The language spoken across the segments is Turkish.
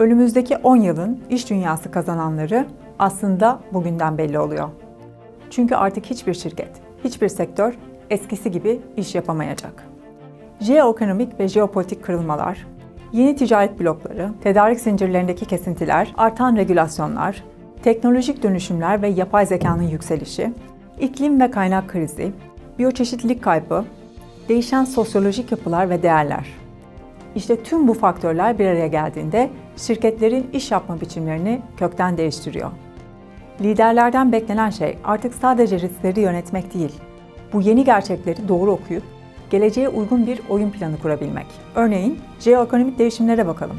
Önümüzdeki 10 yılın iş dünyası kazananları aslında bugünden belli oluyor. Çünkü artık hiçbir şirket, hiçbir sektör eskisi gibi iş yapamayacak. Jeoekonomik ve jeopolitik kırılmalar, yeni ticaret blokları, tedarik zincirlerindeki kesintiler, artan regülasyonlar, teknolojik dönüşümler ve yapay zekanın yükselişi, iklim ve kaynak krizi, biyoçeşitlilik kaybı, değişen sosyolojik yapılar ve değerler. İşte tüm bu faktörler bir araya geldiğinde şirketlerin iş yapma biçimlerini kökten değiştiriyor. Liderlerden beklenen şey artık sadece riskleri yönetmek değil, bu yeni gerçekleri doğru okuyup geleceğe uygun bir oyun planı kurabilmek. Örneğin jeoekonomik değişimlere bakalım.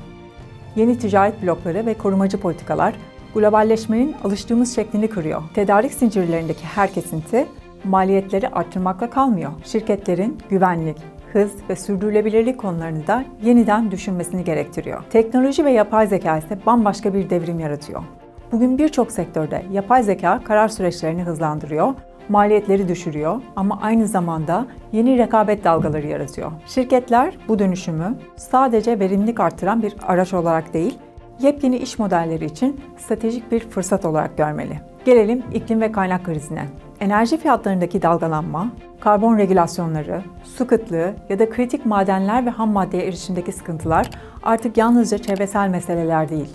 Yeni ticaret blokları ve korumacı politikalar globalleşmenin alıştığımız şeklini kırıyor. Tedarik zincirlerindeki her kesinti maliyetleri arttırmakla kalmıyor. Şirketlerin güvenlik, hız ve sürdürülebilirlik konularını da yeniden düşünmesini gerektiriyor. Teknoloji ve yapay zeka ise bambaşka bir devrim yaratıyor. Bugün birçok sektörde yapay zeka karar süreçlerini hızlandırıyor, maliyetleri düşürüyor ama aynı zamanda yeni rekabet dalgaları yaratıyor. Şirketler bu dönüşümü sadece verimlilik arttıran bir araç olarak değil, yepyeni iş modelleri için stratejik bir fırsat olarak görmeli. Gelelim iklim ve kaynak krizine. Enerji fiyatlarındaki dalgalanma, karbon regülasyonları, su kıtlığı ya da kritik madenler ve ham maddeye erişimdeki sıkıntılar artık yalnızca çevresel meseleler değil,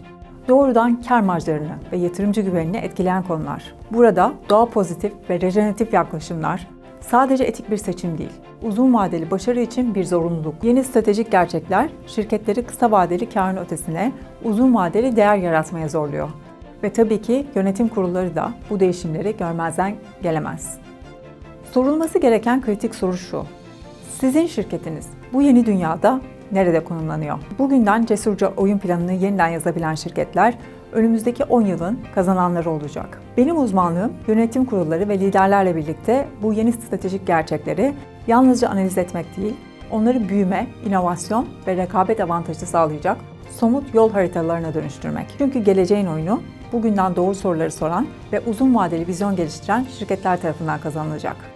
doğrudan kar marjlarını ve yatırımcı güvenini etkileyen konular. Burada doğa pozitif ve rejeneratif yaklaşımlar sadece etik bir seçim değil, uzun vadeli başarı için bir zorunluluk. Yeni stratejik gerçekler şirketleri kısa vadeli karın ötesine uzun vadeli değer yaratmaya zorluyor. Ve tabii ki yönetim kurulları da bu değişimleri görmezden gelemez. Sorulması gereken kritik soru şu. Sizin şirketiniz bu yeni dünyada nerede konumlanıyor? Bugünden cesurca oyun planını yeniden yazabilen şirketler önümüzdeki 10 yılın kazananları olacak. Benim uzmanlığım yönetim kurulları ve liderlerle birlikte bu yeni stratejik gerçekleri yalnızca analiz etmek değil, onları büyüme, inovasyon ve rekabet avantajı sağlayacak somut yol haritalarına dönüştürmek. Çünkü geleceğin oyunu bugünden doğru soruları soran ve uzun vadeli vizyon geliştiren şirketler tarafından kazanılacak.